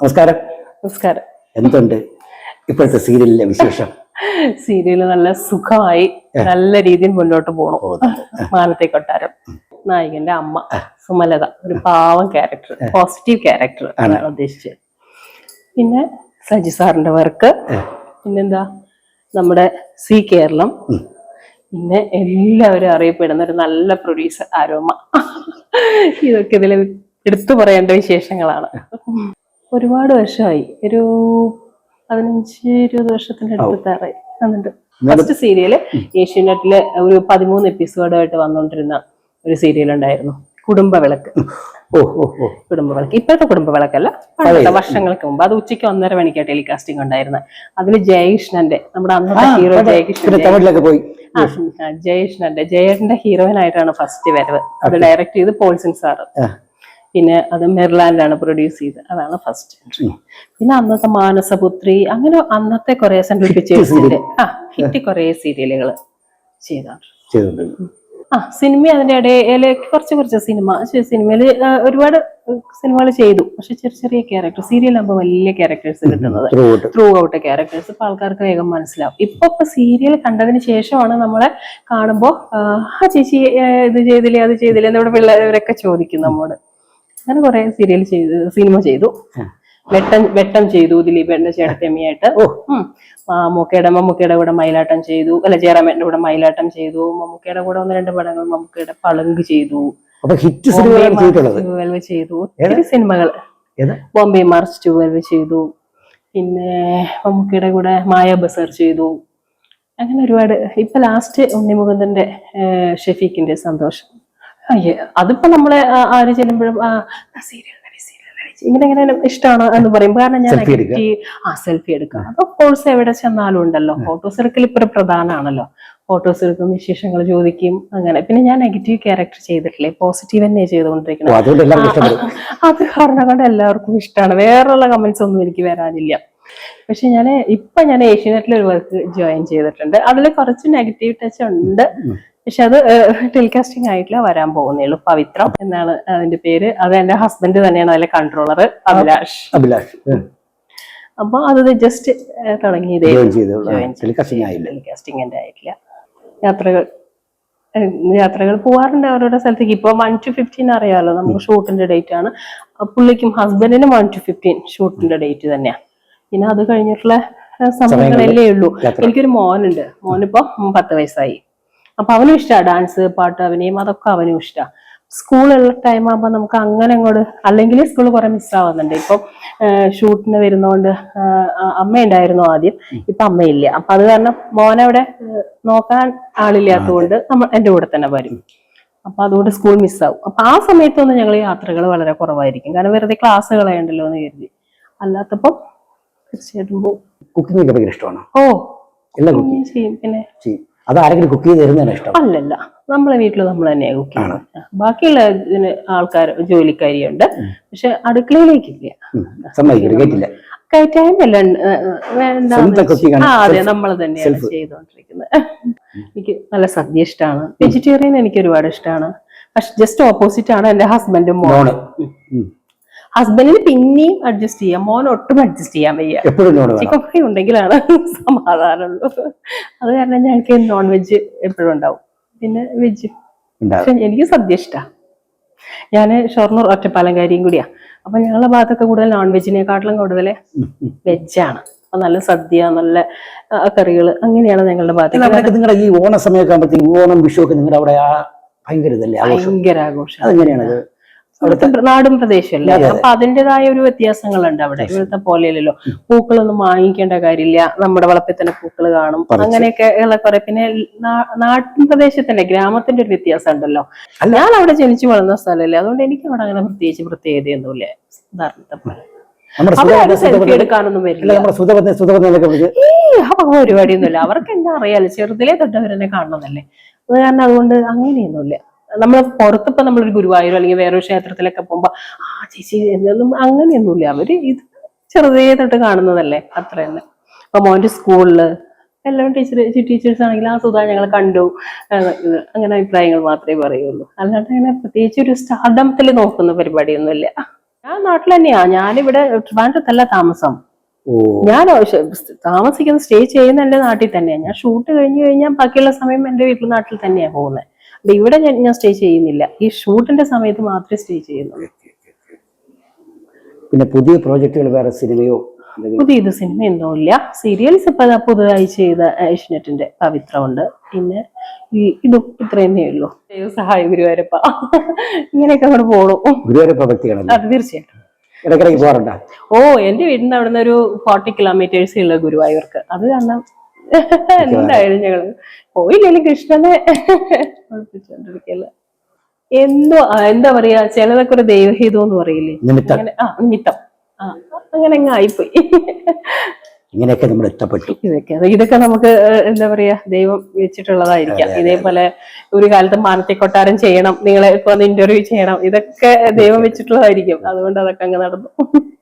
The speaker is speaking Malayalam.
നമസ്കാരം. നമസ്കാരം. എന്തുണ്ട് ഇപ്പോഴത്തെ സീരിയലിലെ വിശേഷം? സീരിയൽ നല്ല സുഖമായി നല്ല രീതിയിൽ മുന്നോട്ട് പോണു. മാനത്തെ കൊട്ടാരം. നായകന്റെ അമ്മ സുമലത ഒരു പാവം ക്യാരക്ടർ പോസിറ്റീവ് ക്യാരക്ടർ ആണ്. ഉദ്ദേശിച്ചത്. പിന്നെ സജി സാറിന്റെ വർക്ക്. പിന്നെന്താ? നമ്മുടെ സി കേരളം. പിന്നെ എല്ലാവരും അറിയപ്പെടുന്ന ഒരു നല്ല പ്രൊഡ്യൂസർ ആരോമ ഇതൊക്കെ ഇതിൽ എടുത്തു പറയേണ്ട വിശേഷങ്ങളാണ്. ഒരുപാട് വർഷമായി. ഒരു പതിനഞ്ച് ഇരുപത് വർഷത്തിന്റെ അടുത്താറായി വന്നിട്ട് ഫസ്റ്റ് സീരിയൽ ഏഷ്യാനെറ്റിൽ ഒരു പതിമൂന്ന് എപ്പിസോഡായിട്ട് വന്നുകൊണ്ടിരുന്ന ഒരു സീരിയൽ ഉണ്ടായിരുന്നു. കുടുംബ വിളക്ക് ഓ ഓ ഓ. കുടുംബ വിളക്ക് ഇപ്പോഴത്തെ കുടുംബ വിളക്കല്ല പണ്ടത്തെ വർഷങ്ങൾക്ക് മുമ്പ്. അത് ഉച്ചയ്ക്ക് ഒന്നര മണിക്കാ ടെലികാസ്റ്റിംഗ് ഉണ്ടായിരുന്നത് അതിൽ ജയകൃഷ്ണന്റെ നമ്മുടെ അന്നത്തെ ഹീറോ ജയകൃഷ്ണൻ പോയി. ആ, ജയകൃഷ്ണന്റെ ജയേട്ടന്റെ ഹീറോയിൻ ആയിട്ടാണ് ഫസ്റ്റ് വരവ്. അത് ഡയറക്ട് ചെയ്ത് പോൾസിൻ സാറ്. പിന്നെ അത് മെർലാൻഡാണ് പ്രൊഡ്യൂസ് ചെയ്തത് അതാണ് ഫസ്റ്റ് എൻട്രി പിന്നെ അന്നത്തെ മാനസപുത്രി അങ്ങനെ അന്നത്തെ കുറെ സെൻട്രൽ പിക്ചേഴ്സ് ആ ഹിറ്റ് കുറെ സീരിയലുകൾ ചെയ്താണ് ആ സിനിമ അതിന്റെ ഇടയിൽ കുറച്ച് കുറച്ച് സിനിമ. സിനിമയിൽ ഒരുപാട് സിനിമകൾ ചെയ്തു. പക്ഷെ ചെറിയ ചെറിയ ക്യാരക്ടർ സീരിയലാകുമ്പോൾ വലിയ ക്യാരക്ടേഴ്സ് കിട്ടുന്നത്. ത്രൂ ഔട്ട് ക്യാരക്ടേഴ്സ് ഇപ്പൊ ആൾക്കാർക്ക് വേഗം മനസ്സിലാവും. ഇപ്പൊ ഇപ്പൊ സീരിയൽ കണ്ടതിന് ശേഷമാണ് നമ്മളെ കാണുമ്പോ ആ ചേച്ചി ഇത് ചെയ്തില്ലേ അത് ചെയ്തില്ലേ എന്നിവിടെ പിള്ളേരവരൊക്കെ പിള്ളേരൊക്കെ ചോദിക്കും നമ്മോട് അങ്ങനെ കുറെ സീരിയൽ ചെയ്തു സിനിമ ചെയ്തു. വെട്ടം വെട്ടം ചെയ്തു ദിലീപേട്ടന്റെ ചേട്ടത്തമ്മയായിട്ട്. മമ്മൂക്കയുടെ മമ്മൂക്കയുടെ കൂടെ മയിലാട്ടം ചെയ്തു. അല്ല ജയറാമേന്റെ കൂടെ മയിലാട്ടം ചെയ്തു. മമ്മൂക്കയുടെ കൂടെ ഒന്ന് രണ്ട് പടങ്ങൾ മമ്മൂക്കയുടെ പളുങ്ക് ചെയ്തു. ഹിറ്റ് സിനിമകൾ ചെയ്തു. ഒത്തിരി സിനിമകൾ ബോംബെ മാർച്ച് ട്വൽവ് ചെയ്തു. പിന്നെ മമ്മൂക്കയുടെ കൂടെ മായ ബസർ ചെയ്തു. അങ്ങനെ ഒരുപാട്. ഇപ്പൊ ലാസ്റ്റ് ഉണ്ണിമുകുന്ദന്റെ ഷെഫീഖിന്റെ സന്തോഷം. അതിപ്പോ നമ്മളെ ആര് ചെല്ലുമ്പോഴും സീരിയൽ ഇങ്ങനെ ഇങ്ങനെ ഇഷ്ടമാണ് എന്ന് പറയും കാരണം ഞാൻ ആ സെൽഫി എടുക്കാം. അത് കോഴ്സ് എവിടെ ചെന്നാലും ഉണ്ടല്ലോ. ഫോട്ടോസ് എടുക്കൽ ഇപ്പൊ പ്രധാനമാണല്ലോ ഫോട്ടോസ് എടുക്കും വിശേഷങ്ങൾ ചോദിക്കും അങ്ങനെ. പിന്നെ ഞാൻ നെഗറ്റീവ് ക്യാരക്ടർ ചെയ്തിട്ടില്ലേ? പോസിറ്റീവ് തന്നെ ചെയ്തുകൊണ്ടിരിക്കുന്നത് അത് കാരണം കൊണ്ട് എല്ലാവർക്കും ഇഷ്ടമാണ് വേറെയുള്ള കമന്റ്സ് ഒന്നും എനിക്ക് വരാനില്ല. പക്ഷെ ഞാൻ ഇപ്പൊ ഞാൻ ഏഷ്യനെറ്റിൽ ഒരു വർക്ക് ജോയിൻ ചെയ്തിട്ടുണ്ട്. അതിൽ കുറച്ച് നെഗറ്റീവ് ടച്ച് ഉണ്ട്. പക്ഷെ അത് ടെലികാസ്റ്റിംഗ് ആയിട്ടില്ല വരാൻ പോകുന്നുള്ളൂ പവിത്രം എന്നാണ് അതിന്റെ പേര്. അത് എന്റെ ഹസ്ബൻഡ് തന്നെയാണ് അതിലെ കൺട്രോളർ അഭിലാഷ്. അഭിലാഷ് അപ്പൊ അത് ജസ്റ്റ് തുടങ്ങിയതേ ജോയിൻ ടെലികാസ്റ്റിംഗ് ആയില്ല. കാസ്റ്റിംഗ് എന്റെ ആയിട്ടില്ല. യാത്രകൾ യാത്രകൾ പോവാറുണ്ട് അവരുടെ സ്ഥലത്തേക്ക്. ഇപ്പൊ വൺ ടു ഫിഫ്റ്റീൻ അറിയാമല്ലോ നമുക്ക് ഷൂട്ടിന്റെ ഡേറ്റ് ആണ്. പുള്ളിക്കും ഹസ്ബൻഡിനും വൺ ടു ഫിഫ്റ്റീൻ ഷൂട്ടിന്റെ ഡേറ്റ് തന്നെയാ. പിന്നെ അത് കഴിഞ്ഞിട്ടുള്ള സമയങ്ങളല്ലേ ഉള്ളൂ. എനിക്കൊരു മോനുണ്ട്. മോനിപ്പോ പത്ത് വയസ്സായി. അപ്പൊ അവനും ഇഷ്ടമാണ് ഡാൻസ് പാട്ട് അഭിനയം അതൊക്കെ അവനും ഇഷ്ടമാണ് സ്കൂളുള്ള ടൈം ആകുമ്പോൾ നമുക്ക് അങ്ങനെ അങ്ങോട്ട് അല്ലെങ്കിൽ സ്കൂൾ കുറെ മിസ്സാവുന്നുണ്ട് ഇപ്പം ഷൂട്ടിന് വരുന്നോണ്ട് അമ്മ ഉണ്ടായിരുന്നു ആദ്യം. ഇപ്പൊ അമ്മയില്ല. അപ്പൊ അത് കാരണം മോനവിടെ നോക്കാൻ ആളില്ലാത്തതുകൊണ്ട് നമ്മൾ എന്റെ കൂടെ തന്നെ വരും. അപ്പൊ അതുകൊണ്ട് സ്കൂൾ മിസ്സാവും അപ്പൊ ആ സമയത്തൊന്നും ഞങ്ങൾ യാത്രകൾ വളരെ കുറവായിരിക്കും. കാരണം വെറുതെ ക്ലാസ് കളയണ്ടല്ലോ എന്ന് കരുതി. അല്ലാത്തപ്പം തീർച്ചയായിട്ടും പോകും കുക്കിംഗ് ഒക്കെ ഭയങ്കര ഇഷ്ടമാണ്? ഓ എല്ലാം ചെയ്യും. പിന്നെ ചെയ്യും. അത് ആരെങ്കിലും കുക്ക് ചെയ്ത് തരുന്നതാണ് ഇഷ്ടം? അല്ലല്ല. നമ്മളെ വീട്ടിൽ നമ്മൾ തന്നെയാണ് കുക്ക് ചെയ്യുന്നത്. ബാക്കിയുള്ള ഇതിന് ആൾക്കാർ ജോലിക്കാരിയുണ്ട്. പക്ഷെ അടുക്കളയിലേക്കില്ല. സമ്മതിക്കില്ല കേട്ടില്ല. അതെ നമ്മൾ തന്നെയാണ് ചെയ്തുകൊണ്ടിരിക്കുന്നത് എനിക്ക് നല്ല സദ്യ ഇഷ്ടമാണ് വെജിറ്റേറിയൻ എനിക്ക് ഒരുപാട് ഇഷ്ടമാണ് പക്ഷെ ജസ്റ്റ് ഓപ്പോസിറ്റ് ആണ് എന്റെ ഹസ്ബൻഡും ഉം. ഹസ്ബൻഡിന് പിന്നെയും അഡ്ജസ്റ്റ് ചെയ്യാം. മോൻ ഒട്ടും അഡ്ജസ്റ്റ് ചെയ്യാൻ വയ്യ. Chicken fry ഉണ്ടെങ്കിലാണ് സമാധാനമുള്ളൂ. അത് കാരണം ഞങ്ങൾക്ക് നോൺ വെജ് എപ്പോഴും ഉണ്ടാവും. പിന്നെ വെജ് പക്ഷെ എനിക്ക് സദ്യ ഇഷ്ടാ. ഞാൻ ഷൊർണൂർ ഒറ്റപ്പാലങ്കാരിയും കൂടിയാ. അപ്പൊ ഞങ്ങളുടെ ഭാഗത്തൊക്കെ കൂടുതൽ നോൺ വെജിനെക്കാട്ടിലും കൂടുതൽ വെജാണ് അപ്പൊ നല്ല സദ്യ നല്ല കറികൾ അങ്ങനെയാണ് ഞങ്ങളുടെ ഭാഗത്ത്. നിങ്ങളുടെ ഈ ഓണ സമയമൊക്കെ ആകുമ്പോഴത്തേക്ക് ഓണം വിഷു ഒക്കെ നിങ്ങളുടെ അവിടെ ഭയങ്കര ആഘോഷം? ഭയങ്കര ആഘോഷം. അതെങ്ങനെയാണ് അത് അവിടുത്തെ നാടും പ്രദേശമല്ലേ? അപ്പൊ അതിന്റെതായ ഒരു വ്യത്യാസങ്ങളുണ്ട്. അവിടെ ഇവിടുത്തെ പോലെയല്ലല്ലോ. പൂക്കളൊന്നും വാങ്ങിക്കേണ്ട കാര്യമില്ല. നമ്മുടെ വളപ്പിൽ തന്നെ പൂക്കൾ കാണും. അങ്ങനെയൊക്കെ ഉള്ള കുറെ. പിന്നെ നാട്ടിൻ പ്രദേശത്തിന്റെ ഗ്രാമത്തിന്റെ ഒരു വ്യത്യാസം ഉണ്ടല്ലോ ഞാൻ അവിടെ ജനിച്ചു വളർന്ന സ്ഥലമല്ലേ? അതുകൊണ്ട് എനിക്ക് അവിടെ അങ്ങനെ പ്രത്യേകിച്ച് പ്രത്യേകതയൊന്നുമില്ല വക പരിപാടിയൊന്നുമില്ല. അവർക്ക് എന്താ അറിയാലോ? ചെറുതിലേ തൊട്ട് അവരെന്നെ കാണണമെന്നല്ലേ? അത് കാരണം അതുകൊണ്ട് അങ്ങനെയൊന്നുമില്ല. നമ്മൾ പുറത്തിപ്പോ നമ്മളൊരു ഗുരുവായൂർ അല്ലെങ്കിൽ വേറൊരു ക്ഷേത്രത്തിലൊക്കെ പോകുമ്പോ ആ ചേച്ചി എന്നൊന്നും അങ്ങനെയൊന്നുമില്ല. അവർ ഇത് ചെറുതേ തൊട്ട് കാണുന്നതല്ലേ? അത്ര തന്നെ. അപ്പൊ മോന്റെ സ്കൂളിൽ എല്ലാം ടീച്ചർ ടീച്ചേഴ്സ് ആണെങ്കിൽ ആ സുധാ ഞങ്ങൾ കണ്ടു. അങ്ങനെ അഭിപ്രായങ്ങൾ മാത്രമേ പറയുള്ളൂ. അല്ലാണ്ട് അങ്ങനെ പ്രത്യേകിച്ച് ഒരു സ്റ്റാർഡമത്തിൽ നോക്കുന്ന പരിപാടിയൊന്നുമില്ല. ഞാൻ നാട്ടിൽ തന്നെയാ ഞാനിവിടെ ട്രിവാൻഡ്രത്തല്ല താമസം. ഞാൻ താമസിക്കുന്ന സ്റ്റേ ചെയ്യുന്ന എന്റെ നാട്ടിൽ തന്നെയാണ് ഞാൻ ഷൂട്ട് കഴിഞ്ഞു കഴിഞ്ഞാൽ ബാക്കിയുള്ള സമയം എന്റെ വീട്ടിൽ നാട്ടിൽ തന്നെയാണ് പോകുന്നത് ഇവിടെ ഞാൻ ഞാൻ സ്റ്റേ ചെയ്യുന്നില്ല. ഈ ഷൂട്ടിന്റെ സമയത്ത് മാത്രമേ സ്റ്റേ ചെയ്യുന്നുള്ളൂ. പിന്നെ പുതിയ പ്രോജക്റ്റുകൾ വേറെ സിനിമയോ പുതിയത് പുതിയ ഇത് സിനിമ ഒന്നുമില്ല. സീരിയൽസ് ഇപ്പൊ പുതുതായി ചെയ്ത ഏഷ്യനെറ്റിന്റെ പവിത്രമുണ്ട്. പിന്നെ ഈ ഇതും ഇത്ര തന്നെ ഉള്ളൂ സഹായ ഗുരുവായൂരപ്പ. ഇങ്ങനെയൊക്കെ അങ്ങോട്ട് പോണു. ഗുരുവായൂരപ്പ ഭക്തിയാണല്ലോ? അത് തീർച്ചയായിട്ടും. ഇടയ്ക്കിടയ്ക്ക് പോകാറുണ്ടോ? ഓ എന്റെ വീടിന്റെ അവിടുന്ന് ഒരു ഫോർട്ടി കിലോമീറ്റേഴ്സ് ഉള്ള ഗുരുവായൂർക്ക്. അത് കാരണം എന്തായാലും ഞങ്ങൾ പോയില്ലെങ്കിലും കൃഷ്ണനെ? ഒളിപ്പിച്ചോണ്ടിരിക്കല്ല എന്തോ എന്താ പറയാ ചിലതൊക്കെ ഒരു ദൈവഹിതം എന്ന് പറയില്ലേ? അങ്ങനെ ആ നിമിത്തം. ആ അങ്ങനെ അങ്ങ് ആയിപ്പോയി. ഇങ്ങനെയൊക്കെ നമ്മൾ എത്തപ്പെട്ടു ഇതൊക്കെ ഇതൊക്കെ നമുക്ക് എന്താ പറയാ ദൈവം വെച്ചിട്ടുള്ളതായിരിക്കാം. ഇതേപോലെ ഒരു കാലത്ത് മാനത്തെ കൊട്ടാരം ചെയ്യണം നിങ്ങളെ ഇപ്പൊ ഇന്റർവ്യൂ ചെയ്യണം ഇതൊക്കെ ദൈവം വെച്ചിട്ടുള്ളതായിരിക്കും. അതുകൊണ്ട് അതൊക്കെ അങ്ങ് നടന്നു.